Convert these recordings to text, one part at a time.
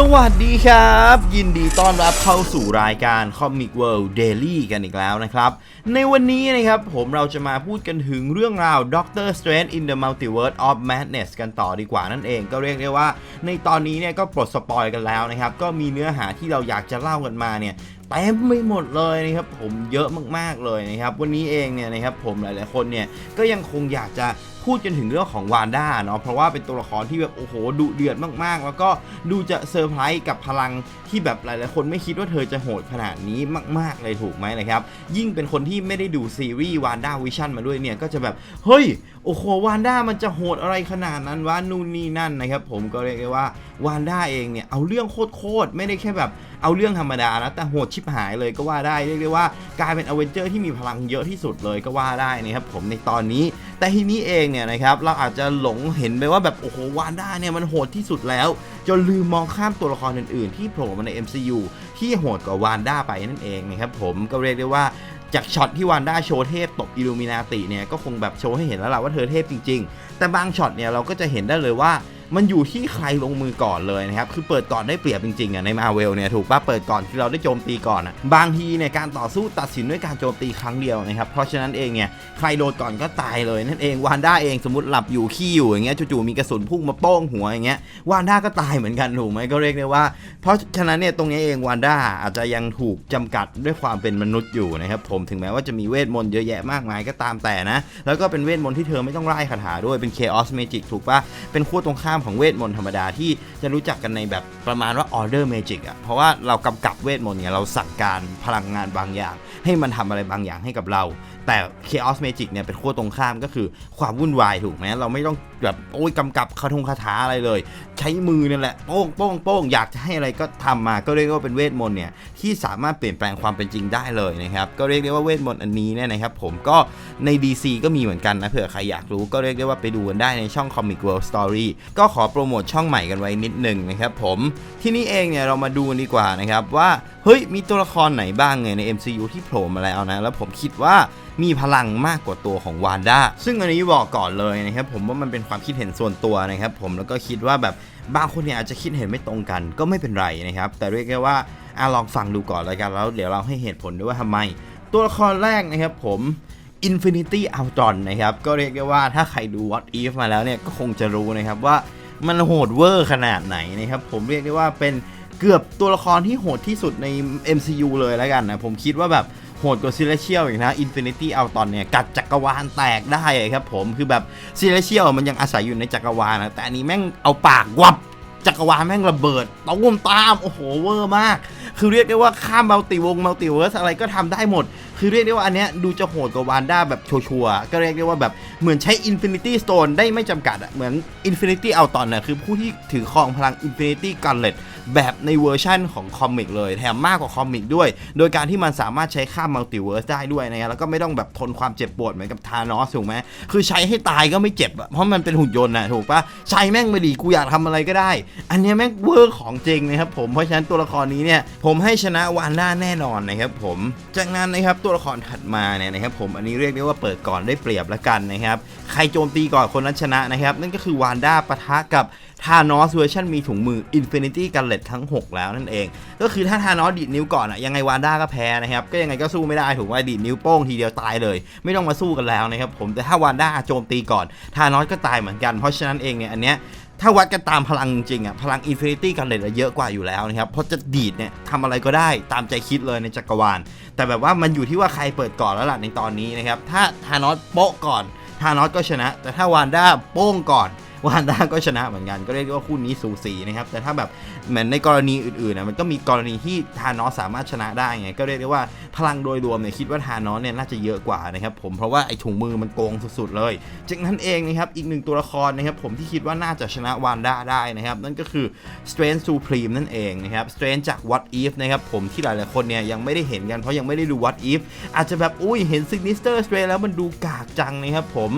สวัสดีครับ ยินดีต้อนรับเข้าสู่รายการ Comic World Daily กันอีกแล้วนะครับ ในวันนี้นะครับผมเราจะมาพูดกันถึงเรื่องราว Doctor Strange in the Multiverse of Madness กันต่อดีกว่านั่นเองก็เรียกได้ว่า ในตอนนี้เนี่ยก็ปลดสปอยกันแล้วนะครับ ก็มีเนื้อหาที่เราอยากจะเล่ากันมาเนี่ยเต็มไม่หมดเลยนะครับผมเยอะมากๆเลยนะครับ วันนี้เองเนี่ยนะครับผมหลายๆคนเนี่ยก็ยังคงอยากจะพูดกันถึงเรื่องของวานด้าเนาะเพราะว่าเป็นตัวละครที่แบบโอ้โหดุเดือดมากๆ แล้วก็ดูจะเซอร์ไพรส์กับพลังที่แบบหลายๆคนไม่คิดว่าเธอจะโหดขนาดนี้มาก ๆ เลยถูกไหมนะครับ ยิ่งเป็นคนที่ไม่ได้ดูซีรีส์วานด้าวิชั่นมาด้วยเนี่ยก็จะแบบ เฮ้ย โอ้โหวานด้ามันจะโหดอะไรขนาดนั้นวะนู่นนี่นั่นนะครับผมก็เรียกได้ว่าวานด้าเองเนี่ยเอาเรื่องโคตรๆไม่ได้แค่แบบ เอาเรื่องธรรมดานะแต่โหดชิบหายเลยก็ว่าได้เรียกได้ว่ากลายเป็นอเวนเจอร์ที่มีพลังเยอะที่สุดเลยก็ว่าได้นะครับผมในตอนนี้ แต่ทีนี้เองเนี่ยนะครับเราอาจจะหลงเห็นไปว่าแบบโอ้โหวานด้าเนี่ยมันโหดที่สุดแล้ว จนลืมมองข้ามตัวละครอื่นๆ ที่โผล่มาใน MCU ที่โหดกว่าวานด้าไปนั่นเองนะครับผมก็เรียกได้ว่าจากช็อตที่วานด้าโชว์เทพตบอิลูมินาติเนี่ยก็คงแบบโชว์ให้เห็นแล้วล่ะว่าเธอเทพจริง ๆ แต่บางช็อตเนี่ยเราก็จะเห็นได้เลยว่า มันอยู่ที่ใครลงมือก่อนเลยนะครับคือเปิดก่อนได้เปรียบจริงๆอะในมาเวลเนี่ยถูกป่ะเปิดก่อนที่เราได้โจมตีก่อนอะบางทีเนี่ยการต่อสู้ตัดสินด้วยการโจมตีครั้งเดียวนะครับเพราะฉะนั้นเองเนี่ยใครโดนก่อนก็ตายเลยนั่นเองวานด้าเองสมมติหลับอยู่ขี้อยู่อย่างเงี้ยจู่ๆมีกระสุนพุ่งมาโป้งหัวอย่างเงี้ยวานด้าก็ตายเหมือนกันถูกไหมก็เรียกได้ว่า เพราะฉะนั้นเนี่ยตรงนี้เองวานด้าอาจจะยังถูกจำกัดด้วยความเป็นมนุษย์อยู่นะครับผมถึงแม้ว่าจะมีเวทมนต์เยอะแยะมากมายก็ตามแต่นะแล้วก็เป็นเวทมนต์ที่เธอไม่ต้องไล่คาถาด้วยเป็น Chaos Magic ถูกปะเป็นขั้วตรงข้ามของเวทมนต์ธรรมดาที่จะรู้จักกันในแบบประมาณว่าออเดอร์เมจิกอะเพราะว่าเรากำกับเวทมนต์เนี่ยเราสั่งการพลังงานบางอย่าง ให้มันทำอะไรบางอย่างให้กับเรา แต่ Chaos Magic เนี่ยเป็นขั้วตรงข้ามก็คือความวุ่นวายถูกไหมเราไม่ต้องแบบโอ้ยกำกับคาถงคาถาอะไรเลย ใช้มือนั่นแหละโป้งโป้งโป้งอยากจะให้อะไรก็ทำมาก็เรียกว่าเป็นเวทมนต์เนี่ยที่สามารถเปลี่ยนแปลงความเป็นจริงได้เลยนะครับก็เรียกได้ว่าเวทมนต์อันนี้เนี่ยนะครับผมก็ใน DC ก็มีเหมือนกันนะเผื่อใครอยากรู้ก็เรียกได้ว่าไปดูกันได้ในช่อง Comic World Story ก็ขอโปรโมทช่องใหม่กันไว้นิดหนึ่งนะครับผมที่นี่เองเนี่ยเรามาดูกันดีกว่านะครับว่าเฮ้ยมีตัวละครไหนบ้างไงใน MCU ที่โผล่มาแล้วนะแล้วผมคิดว่า มีพลังมากกว่าตัวของวานด้าซึ่งอันนี้บอกก่อนเลยนะครับผมว่ามันเป็นความคิดเห็นส่วนตัวนะครับผมแล้วก็คิดว่าแบบบางคนเนี่ยอาจจะคิดเห็นไม่ตรงกันก็ไม่เป็นไรนะครับ แต่เรียกได้ว่าอะลองฟังดูก่อนเลยกันแล้วเดี๋ยวเราให้เหตุผลด้วยว่าทำไม ตัวละครแรกนะครับผม Infinity Ultron นะครับ ก็เรียกได้ว่าถ้าใครดู What If มาแล้วเนี่ยก็คงจะรู้นะครับว่ามันโหดเวอร์ขนาดไหนนะครับ ผมเรียกได้ว่าเป็นเกือบตัวละครที่โหดที่สุดใน MCU เลยแล้วกันนะ ผมคิดว่าแบบ โหดกว่าซิเลเชียลอีกนะ Infinity เอาตอนเนี่ยกัดจักรวาลแตกได้ครับผมคือแบบซิเลเชียลมันยังอาศัยอยู่ในจักรวาลนะแต่อันนี้แม่งเอาปากวับจักรวาลแม่งระเบิดตุ้มตาม โอ้โห เวอร์มาก คือเรียกได้ว่าข้ามมัลติวงมัลติเวิร์สอะไรก็ทำได้หมด คือเรียกได้ว่าอันเนี้ยดูจะโหดกว่าวานด้าแบบชัวร์ๆก็เรียกได้ว่าแบบเหมือนใช้ Infinity Stone ได้ไม่จำกัดอะเหมือน Infinity เอาตอนน่ะคือผู้ที่ถือครองพลัง Infinity Gauntlet แบบในเวอร์ชั่นของคอมิกเลยแถมมากกว่าคอมิกด้วย โดยการที่มันสามารถใช้ข้ามมัลติเวิร์สได้ด้วยนะแล้วก็ไม่ต้องแบบทนความเจ็บปวดเหมือนกับทานอสถูกไหมคือใช้ให้ตายก็ไม่เจ็บเพราะมันเป็นหุ่นยนต์นะถูกปะใช้แม่งไม่ดีกูอยากทำอะไรก็ได้ อันนี้แม่งเวอร์ของจริงนะครับผมเพราะฉะนั้นตัวละครนี้เนี่ยผมให้ชนะวานด้าแน่นอนนะครับผมจากนั้นนะครับตัวละครถัดมาเนี่ยนะครับผมอันนี้เรียกได้ว่าเปิดก่อนได้เปรียบแล้วกันนะครับใครโจมตีก่อนคนนั้นชนะนะครับนั่นก็คือวานด้าปะทะกับ ทานอสเวอร์ชันมีถุงมือ Infinity Gauntlet ทั้ง 6 แล้วนั่นเอง ก็คือถ้าทานอสดีดนิ้วก่อนอะยังไงวานด้าก็แพ้นะครับ ก็ยังไงก็สู้ไม่ได้ถูกว่าดีดนิ้วโป้งทีเดียวตายเลย ไม่ต้องมาสู้กันแล้วนะครับผมแต่ถ้าวานด้าโจมตีก่อนทานอสก็ตายเหมือนกันเพราะฉะนั้นเองเนี่ยอันเนี้ยถ้าวัดกันตามพลังจริงๆอะพลัง Infinity Gauntlet อะเยอะกว่าอยู่แล้วนะครับ เพราะจะดีดเนี่ยทำอะไรก็ได้ตามใจคิดเลยในจักรวาล แต่แบบว่ามันอยู่ที่ว่าใครเปิดก่อนแล้วล่ะในตอนนี้นะครับ ถ้าทานอสโป๊ะก่อนทานอสก็ชนะ แต่ถ้าวานด้าโป้งก่อน วานด้าก็ชนะเหมือนกันก็เรียกว่าคู่นี้สูสีนะครับแต่ถ้าแบบเหมือนในกรณีอื่นๆนะมันก็มีกรณีที่ทานอสสามารถชนะได้ไงก็เรียกได้ว่าพลังโดยรวมเนี่ยคิดว่าทานอสเนี่ยน่าจะเยอะกว่านะครับผมเพราะว่าไอ้ถุงมือมันโกงสุดๆเลยจากนั้นเองนะครับอีกหนึ่งตัวละครนะครับผมที่คิดว่าน่าจะชนะวานด้าได้นะครับนั่นก็คือ Strange Supreme นั่นเองนะครับ Strange จาก What If นะครับผมที่หลายๆคนเนี่ยยังไม่ได้เห็นกันเพราะยังไม่ได้ดู What If อาจจะแบบอุ้ยเห็น Sinister Strange แล้วมันดูกากจังนะครับผม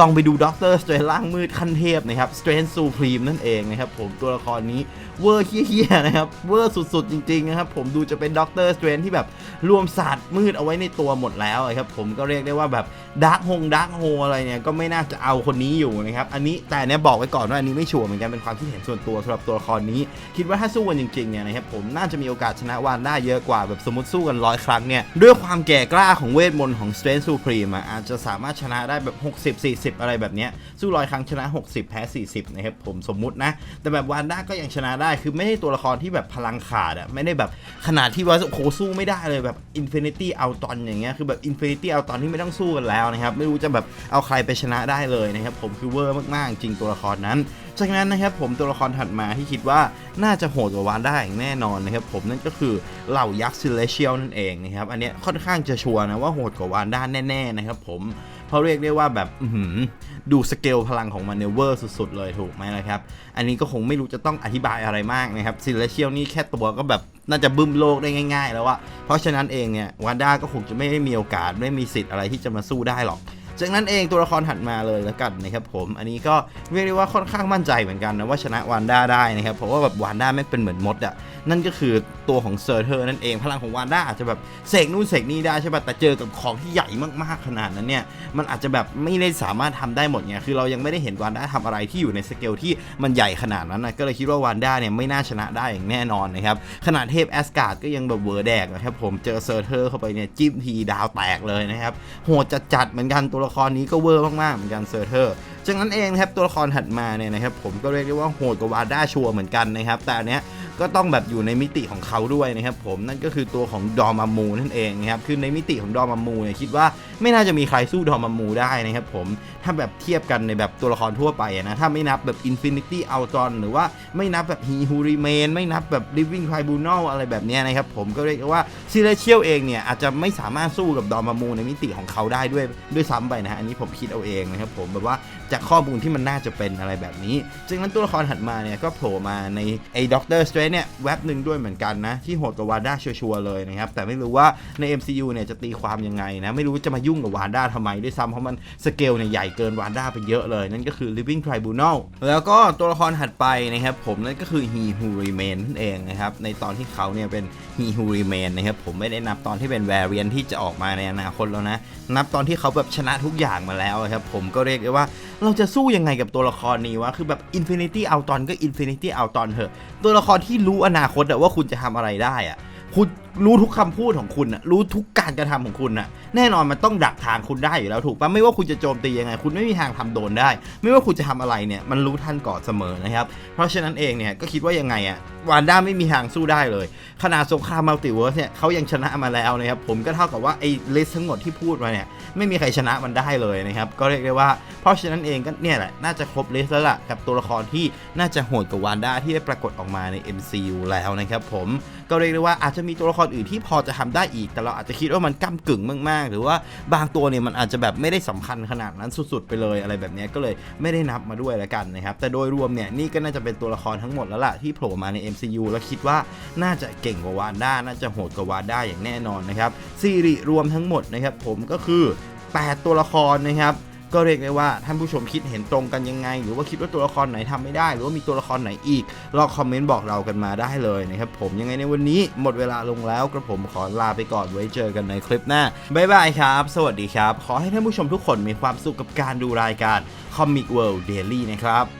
ลองไปดู Doctor Strange ร่างมืดขั้นเทพนะครับ Strange Supreme นั่นเองนะครับผมตัวละครนี้เวอร์เฮี้ยๆนะครับเวอร์สุดๆ จริงๆนะครับผมดูจะเป็นด็อกเตอร์สเตรนที่แบบรวมศาสตร์มืดเอาไว้ในตัวหมดแล้วอะครับผมก็เรียกได้ว่าแบบดาร์กฮงดาร์กโฮอะไรเนี่ยก็ไม่น่าจะเอาคนนี้อยู่นะครับอันนี้แต่เนี่ยบอกไว้ก่อนว่าอันนี้ไม่ชัวร์เหมือนกันเป็นความคิดเห็นส่วนตัวสำหรับตัวละครนี้ คิดว่าถ้าสู้กันจริงๆเนี่ยนะครับผมน่าจะมีโอกาสชนะวานได้เยอะกว่าแบบสมมติสู้กันร้อยครั้งเนี่ยด้วยความแก่กล้าของเวทมนต์ของ Strange Supreme อะอาจจะสามารถชนะได้แบบ 60 40 อะไรแบบเนี้ยสู้ร้อยครั้งชนะ 60 แพ้40นะครับผมสมมุตินะ แต่แบบวานด้าก็ยังชนะได้คือไม่ได้ตัวละครที่แบบพลังขาดอะไม่ได้แบบขนาดที่ว่าโอ้โหสู้ไม่ได้เลยแบบ Infinity เอาตอนอย่างเงี้ยคือแบบ Infinity เอาตอนที่ไม่ต้องสู้กันแล้วนะครับไม่รู้จะแบบเอาใครไปชนะได้เลยนะครับผมคือเวอร์มากๆ จริงตัวละครนั้นจากนั้นนะครับผมตัวละครถัดมาที่คิดว่าน่าจะโหดกว่าวานด้าอย่างแน่นอนนะครับผมนั่นก็คือเหล่ายักษ์ซิเลเชียลนั่นเองนะครับอันเนี้ยค่อนข้างจะชัวร์นะว่าโหดกว่าวานด้าแน่ๆนะครับผม เพราะเรียกได้ว่าแบบดูสเกลพลังของมันเนเวอร์สุดๆเลยถูกไหมนะครับ อันนี้ก็คงไม่รู้จะต้องอธิบายอะไรมากนะครับซิเลเชียลนี่แค่ตัวก็แบบน่าจะบึ้มโลกได้ง่าย ๆ แล้วอะเพราะฉะนั้นเองเนี่ยวานด้าก็คงจะไม่ได้มีโอกาสไม่มีสิทธิ์อะไรที่จะมาสู้ได้หรอก จากนั้นเองตัวละครถัดมาเลยแล้วกันนะครับผม อันนี้ก็เรียกได้ว่าค่อนข้างมั่นใจเหมือนกันนะว่าชนะวานด้าได้นะครับ เพราะว่าแบบวานด้าไม่เป็นเหมือนมดอะนั่นก็คือตัวของเซอร์เทอร์นั่นเอง พลังของวานด้าอาจจะแบบเสกนู่นเสกนี่ได้ใช่ป่ะ แต่เจอกับของที่ใหญ่มากๆขนาดนั้นเนี่ย มันอาจจะแบบไม่ได้สามารถทำได้หมดเนี่ยคือเรายังไม่ได้เห็นวานด้าทำอะไรที่อยู่ในสเกลที่มันใหญ่ขนาดนั้นนะ ก็เลยคิดว่าวานด้าเนี่ยไม่น่าชนะได้อย่างแน่นอนนะครับ ขนาดเทพแอสการ์ดก็ยังแบบเวอร์แดกนะครับผม เจอเซอร์เทอร์เข้าไปเนี่ยจิ้มทีดาวแตกเลยนะครับ โหดจัดๆเหมือนกันตัวละครนี้ก็เวอร์มากๆเหมือนกันเซอร์เทอร์ จากนั้นเองนะครับตัวละครถัดมาเนี่ยนะครับผมก็เรียกได้ว่าโหดกว่าวาด้าชัวเหมือนกันนะครับแต่อันเนี้ยก็ต้องแบบอยู่ในมิติของเขาด้วยนะครับผมนั่นก็คือตัวของดอมามูนั่นเองนะครับคือในมิติของดอมามูเนี่ยคิดว่าไม่น่าจะมีใครสู้ดอมามูได้นะครับผมถ้าแบบเทียบกันในแบบตัวละครทั่วไปนะถ้าไม่นับแบบ Infinity o u t r o n หรือว่าไม่นับแบบ He Who Remain ไม่นับแบบ Living Tribunal อะไรแบบนี้นะครับผมก็เรียกว่าซิเลเชียลเองเนี่ยอาจจะไม่สามารถสู้กับดอมามูในมิติของเขาได้ด้วยด้วยซ้ำไปนะฮะอันนี้ผมคิดเอาเองนะครับผมแบบว่าจากข้อมูลที่มันน่าจะเป็นอะไรแบบนี้จากนั้นตัวละครถัดมาเนี่ยก็โผล่มาในไอ้ด็อกเตอร์สเตรนเนี่ยแว็บหนึ่งด้วยเหมือนกันนะ ที่โหดกว่าวานด้าชัวร์เลยนะครับ แต่ไม่รู้ว่าใน MCU เนี่ยจะตีความยังไงนะ ไม่รู้จะมายุ่งกับวานด้าทำไมด้วยซ้ำเพราะมันสเกลเนี่ยใหญ่เกินวานด้าไปเยอะเลย นั่นก็คือ Living Tribunal แล้วก็ตัวละครถัดไปนะครับผมนั่นก็คือ He Who Remain นั่นเองนะครับในตอนที่เขาเนี่ยเป็น He Who Remain นะครับผมไม่ได้นับตอนที่เป็น Variant ที่จะออกมาในอนาคตแล้วนะนับตอนที่เขาแบบชนะทุกอย่างมาแล้วครับผมก็เรียกได้ว่าเราจะสู้ยังไงกับตัวละครนี้วะ คือแบบ Infinity เอาตอนก็ Infinity เอาตอนเถอะ ตัวละครที่รู้อนาคตอะว่าคุณจะทำอะไรได้อะคุณรู้ทุกคำพูดของคุณอะรู้ทุกการกระทำของคุณอะแน่นอนมันต้องดักทางคุณได้อยู่แล้วถูกปะไม่ว่าคุณจะโจมตียังไง คุณไม่มีทางทำโดนได้ ไม่ว่าคุณจะทำอะไรเนี่ยมันรู้ทันก่อนเสมอนะครับ เพราะฉะนั้นเองเนี่ยก็คิดว่ายังไงอะวานด้าไม่มีทางสู้ได้เลย ขนาดสงครามมัลติเวิร์สเนี่ยเขายังชนะมาแล้วนะครับผมก็เท่ากับว่าไอ้ลิสทั้งหมดที่พูดมาเนี่ยไม่มีใครชนะมันได้เลยนะครับก็เรียกได้ว่า เพราะฉะนั้นเองก็เนี่ยแหละน่าจะครบลิสแล้วล่ะกับตัวละครที่น่าจะโหดกว่าวานด้าที่ได้ปรากฏออกมาใน MCU แล้วนะครับผมก็เรียกได้ว่าอาจจะมีตัวละครอื่นที่พอจะทำได้อีก แต่เราอาจจะคิดว่ามันก้ากึ่งมากๆ หรือว่าบางตัวเนี่ยมันอาจจะแบบไม่ได้สำคัญขนาดนั้นสุดๆไปเลยอะไรแบบนี้ก็เลยไม่ได้นับมาด้วยแล้วกันนะครับแต่โดยรวมเนี่ยนี่ก็น่าจะเป็นตัวละครทั้งหมดแล้วล่ะที่โผล่มาใน MCU แล้วคิดว่าน่าจะเก่งกว่าวานด้าน่าจะโหดกว่าวานด้าอย่างแน่นอนนะครับซีรีรวมทั้งหมดนะครับผมก็คือ 8 ตัวละครนะครับ ก็เรียกได้ว่าท่านผู้ชมคิดเห็นตรงกันยังไง หรือว่าคิดว่าตัวละครไหนทำไม่ได้ หรือว่ามีตัวละครไหนอีกลองคอมเมนต์บอกเรากันมาได้เลยนะครับผมยังไงในวันนี้หมดเวลาลงแล้วกระผมขอลาไปก่อนไว้เจอกันในคลิปหน้าบ๊ายบายครับ สวัสดีครับ ขอให้ท่านผู้ชมทุกคนมีความสุขกับการดูรายการ Comic World Daily นะครับ